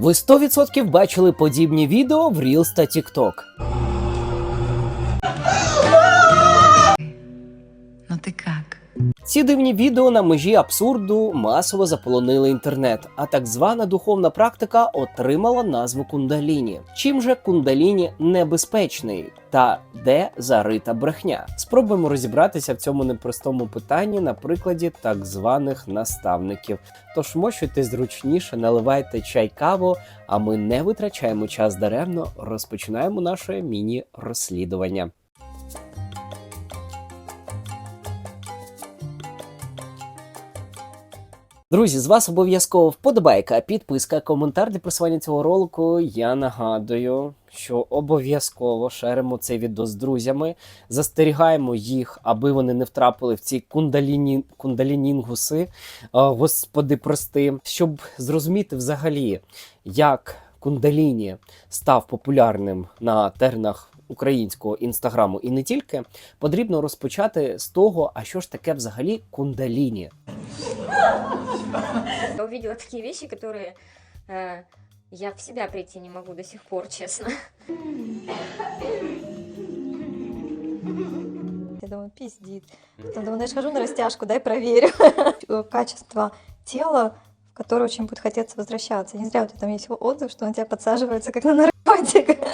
Ви 100% бачили подібні відео в Reels та TikTok. Ну ти как? Ці дивні відео на межі абсурду масово заполонили інтернет, а так звана духовна практика отримала назву кундаліні. Чим же кундаліні небезпечний та де зарита брехня? Спробуємо розібратися в цьому непростому питанні на прикладі так званих наставників. Тож мощуйте зручніше, наливайте чай каву, а ми не витрачаємо час даремно, розпочинаємо наше міні-розслідування. Друзі, з вас обов'язково вподобайка, підписка, коментар для просування цього ролику. Я нагадую, що обов'язково шеримо цей відео з друзями, застерігаємо їх, аби вони не втрапили в ці кундаліні, кундалінінгуси. А, Господи, прости, щоб зрозуміти взагалі, як кундаліні став популярним на тернах українського інстаграму і не тільки, потрібно розпочати з того, а що ж таке взагалі кундаліні. Я увидела такие вещи, которые э, я в себя прийти не могу до сих пор, честно. Я думаю, пиздит. Потом думаю, ну, я хожу на растяжку, дай проверю. Качество тела, в которое очень будет хотеться возвращаться. Не зря у тебя там есть отзыв, что он тебя подсаживается как на.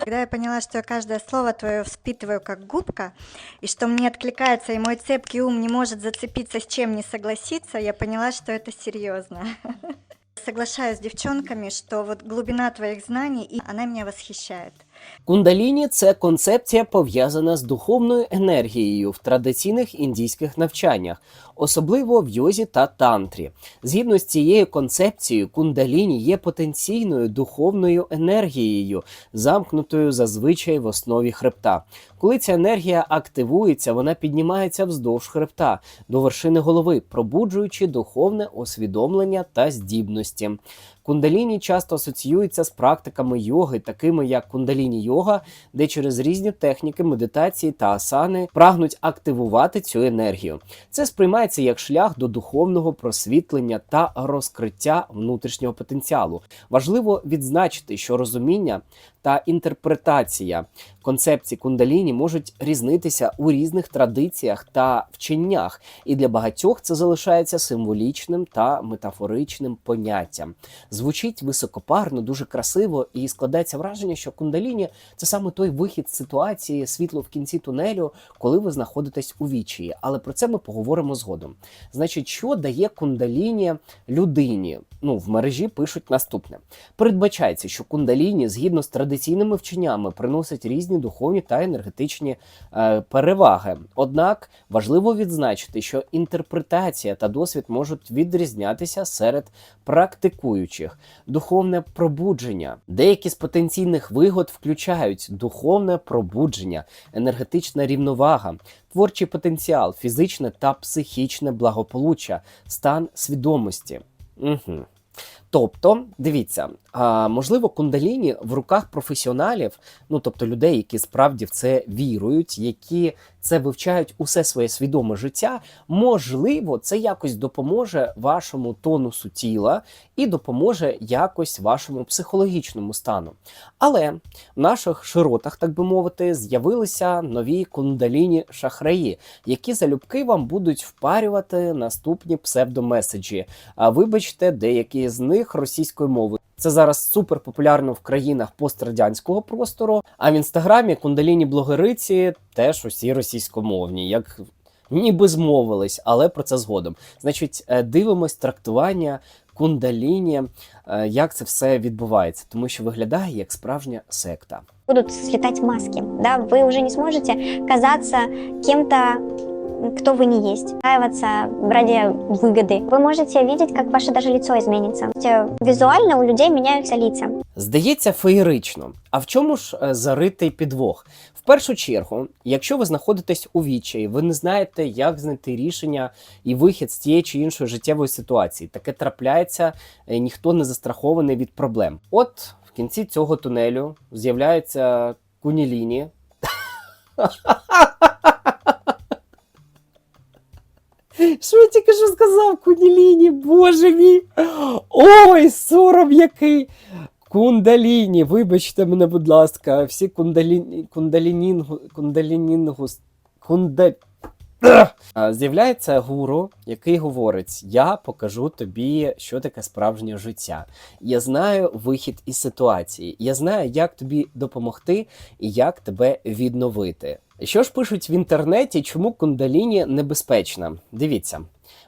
Когда я поняла, что я каждое слово твое впитываю как губка, и что мне откликается, и мой цепкий ум не может зацепиться с чем не согласиться, я поняла, что это серьезно. Соглашаюсь с девчонками, что вот глубина твоих знаний, и она меня восхищает. Кундаліні це концепція пов'язана з духовною енергією в традиційних індійських навчаннях, особливо в йозі та тантрі. Згідно з цією концепцією, кундаліні є потенційною духовною енергією, замкнутою зазвичай в основі хребта. Коли ця енергія активується, вона піднімається вздовж хребта до вершини голови, пробуджуючи духовне освідомлення та здібності. Кундаліні часто асоціюється з практиками йоги, такими як кундаліні йога, де через різні техніки медитації та асани прагнуть активувати цю енергію. Це сприймається як шлях до духовного просвітлення та розкриття внутрішнього потенціалу. Важливо відзначити, що розуміння та інтерпретація концепцій кундаліні можуть різнитися у різних традиціях та вченнях, і для багатьох це залишається символічним та метафоричним поняттям. Звучить високопарно, дуже красиво, і складається враження, що кундаліні це саме той вихід з ситуації, світло в кінці тунелю, коли ви знаходитесь у вічії. Але про це ми поговоримо згодом. Значить, що дає кундаліні людині? Ну, в мережі пишуть наступне: передбачається, що кундаліні, згідно з традиційними вченнями, приносить різні духовні та енергетичні е, переваги. Однак важливо відзначити, що інтерпретація та досвід можуть відрізнятися серед практикуючих. Духовне пробудження. Деякі з потенційних вигод включають духовне пробудження, енергетична рівновага, творчий потенціал, фізичне та психічне благополуччя, стан свідомості. Угу. Тобто, дивіться, можливо, кундаліні в руках професіоналів, ну тобто людей, які справді в це вірують, які це вивчають усе своє свідоме життя. Можливо, це якось допоможе вашому тонусу тіла і допоможе якось вашому психологічному стану. Але в наших широтах, так би мовити, з'явилися нові кундаліні шахраї, які залюбки вам будуть впарювати наступні псевдомеседжі. А вибачте, деякі з них російською мовою. Це зараз супер популярно в країнах пострадянського простору. А в інстаграмі кундаліні блогериці теж усі російськомовні, як ніби змовились, але про це згодом. Значить, е, дивимось трактування кундаліні, е, як це все відбувається, тому що виглядає як справжня секта. будут слетать маски, да, вы уже не сможете казаться кем-то, кто вы не есть, устраиваться ради выгоды. Вы можете видеть, как ваше даже лицо изменится. Э, Визуально у людей меняются лица. Здається, феєрично. А в чому ж е, заритий підвох? В першу чергу, якщо ви знаходитесь у відчаї, ви не знаєте, як знайти рішення і вихід з тієї чи іншої життєвої ситуації. Таке трапляється, е, ніхто не застрахований від проблем. От в кінці цього тунелю з'являється куніліні. Що я тільки що сказав, куніліні, боже мій! Ой, сором який! Кундаліні, вибачте мене, будь ласка, всі кундаліні, кундалінінгу, кундалінінгу, кунда... З'являється гуру, який говорить: Я покажу тобі, що таке справжнє життя. Я знаю вихід із ситуації. Я знаю, як тобі допомогти і як тебе відновити. Що ж пишуть в інтернеті, чому кундаліні небезпечна? Дивіться.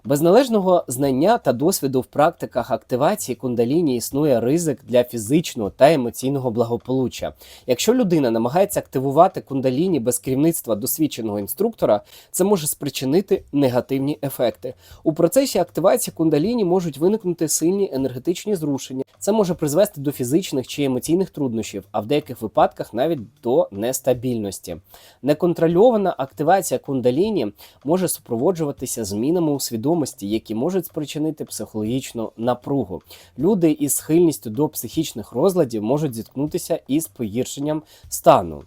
Без належного знання та досвіду в практиках активації кундаліні існує ризик для фізичного та емоційного благополуччя. Якщо людина намагається активувати кундаліні без керівництва досвідченого інструктора, це може спричинити негативні ефекти. У процесі активації кундаліні можуть виникнути сильні енергетичні зрушення. Це може призвести до фізичних чи емоційних труднощів, а в деяких випадках навіть до нестабільності. Неконтрольована активація кундаліні може супроводжуватися змінами у свідомості, які можуть спричинити психологічну напругу. Люди із схильністю до психічних розладів можуть зіткнутися із погіршенням стану.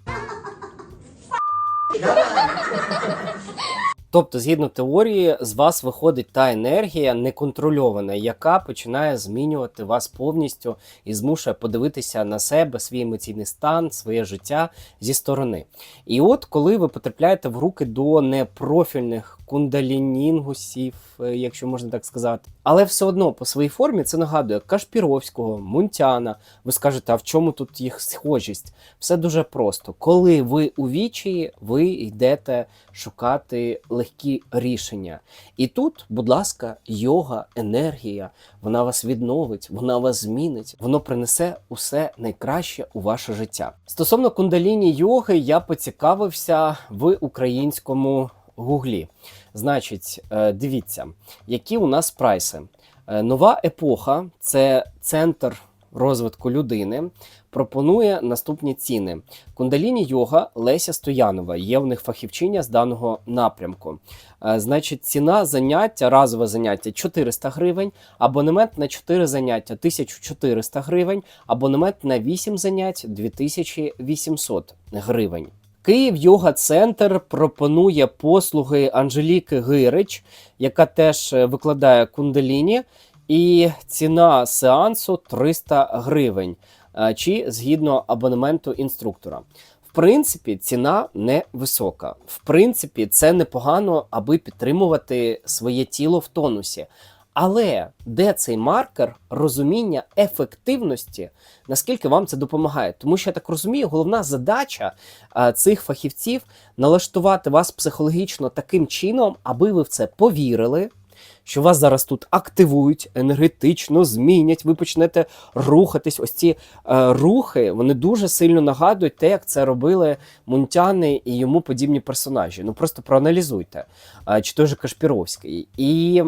Тобто, згідно теорії, з вас виходить та енергія неконтрольована, яка починає змінювати вас повністю і змушує подивитися на себе, свій емоційний стан, своє життя зі сторони. І от коли ви потрапляєте в руки до непрофільних кундалінінгусів, е, якщо можна так сказати, але все одно по своїй формі це нагадує Кашпіровського, Мунтяна. Ви скажете, а в чому тут їх схожість? Все дуже просто. Коли ви у вічії, ви йдете шукати легкі рішення. І тут, будь ласка, йога, енергія, вона вас відновить, вона вас змінить, воно принесе усе найкраще у ваше життя. Стосовно кундаліні йоги, я поцікавився в українському гуглі. Значить, е, дивіться, які у нас прайси. Е, Нова епоха це центр розвитку людини. Пропонує наступні ціни. Кундаліні йога Леся Стоянова. Є в них фахівчиня з даного напрямку. Е, Значить, ціна заняття, разове заняття 400 гривень, абонемент на 4 заняття 1400 гривень, абонемент на 8 занять 2800 гривень. Київ Йога Центр пропонує послуги Анжеліки Гирич, яка теж е, викладає кундаліні, і ціна сеансу 300 гривень, е, чи згідно абонементу інструктора. В принципі, ціна невисока. В принципі, це непогано, аби підтримувати своє тіло в тонусі. Але де цей маркер розуміння ефективності, наскільки вам це допомагає? Тому що я так розумію, головна задача а, цих фахівців налаштувати вас психологічно таким чином, аби ви в це повірили. Що вас зараз тут активують, енергетично змінять, ви почнете рухатись. Ось ці е, рухи вони дуже сильно нагадують те, як це робили мунтяни і йому подібні персонажі. Ну просто проаналізуйте, е, чи той же Кашпіровський. І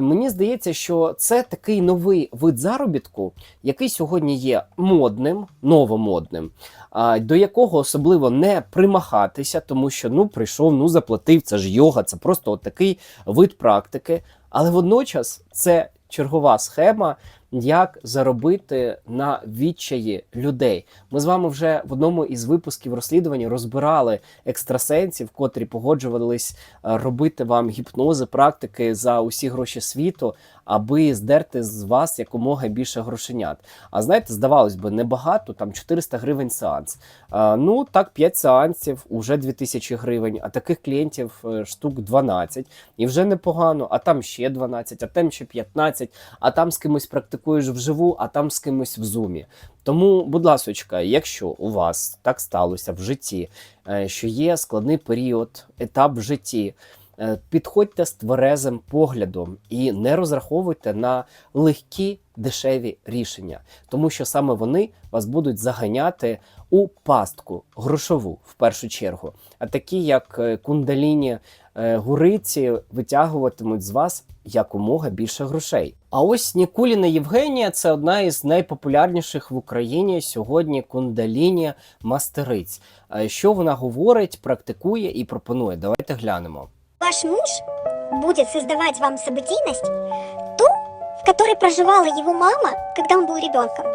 Мені здається, що це такий новий вид заробітку, який сьогодні є модним, новомодним, до якого особливо не примахатися, тому що ну прийшов, ну заплатив, це ж йога, це просто от такий вид практики. Але водночас це чергова схема, як заробити на відчаї людей. Ми з вами вже в одному із випусків розслідування розбирали екстрасенсів, котрі погоджувались е, робити вам гіпнози, практики за усі гроші світу, аби здерти з вас якомога більше грошенят. А знаєте, здавалось би, небагато, там 400 гривень сеанс. Ну так, 5 сеансів, уже 2000 гривень, а таких клієнтів е, штук 12. І вже непогано, а там ще 12, а там ще 15, а там з кимось практикуєш вживу, а там з кимось в зумі. Тому, будь ласочка, якщо у вас так сталося в житті, е, що є складний період, етап в житті, е, підходьте з тверезим поглядом і не розраховуйте на легкі дешеві рішення, тому що саме вони вас будуть заганяти у пастку грошову в першу чергу. А такі, як е, кундаліні гуриці, витягуватимуть з вас якомога більше грошей. А ось Нікуліна Євгенія це одна із найпопулярніших в Україні сьогодні кундаліні мастериць. Е, Що вона говорить, практикує і пропонує? Давайте глянемо. Ваш муж будет создавать вам событийность, ту, в которой проживала его мама, когда он был ребенком.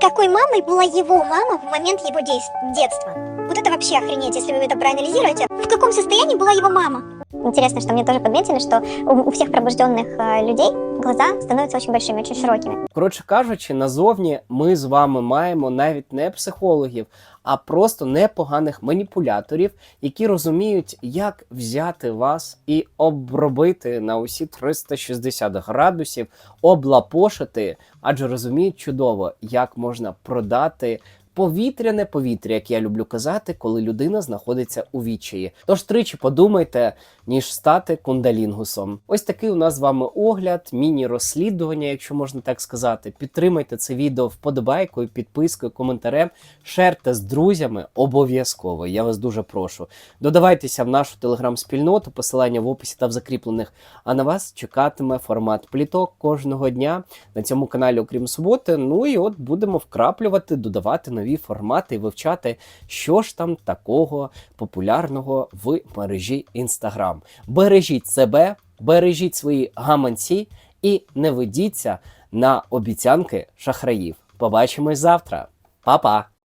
Какой мамой была его мама в момент его дес- детства? Вот это вообще охренеть, если вы это проанализируете. В каком состоянии была его мама? Интересно, что мне тоже подметили, что у, у всех пробужденных э, людей глаза становятся очень большими, очень широкими. Коротше кажучи, назовні ми з вами маємо навіть не психологів, а просто непоганих маніпуляторів, які розуміють, як взяти вас і обробити на усі 360 градусів, облапошити, адже розуміють чудово, як можна продати. Повітряне повітря, як я люблю казати, коли людина знаходиться у відчаї. Тож тричі подумайте, ніж стати кундалінгусом. Ось такий у нас з вами огляд, міні-розслідування, якщо можна так сказати. Підтримайте це відео вподобайкою, підпискою, коментарем, шерте з друзями обов'язково. Я вас дуже прошу. Додавайтеся в нашу телеграм-спільноту, посилання в описі та в закріплених. А на вас чекатиме формат пліток кожного дня на цьому каналі, окрім суботи. Ну і от будемо вкраплювати, додавати нові формати і вивчати, що ж там такого популярного в мережі Instagram. Бережіть себе, бережіть свої гаманці і не ведіться на обіцянки шахраїв. Побачимось завтра. Па-па!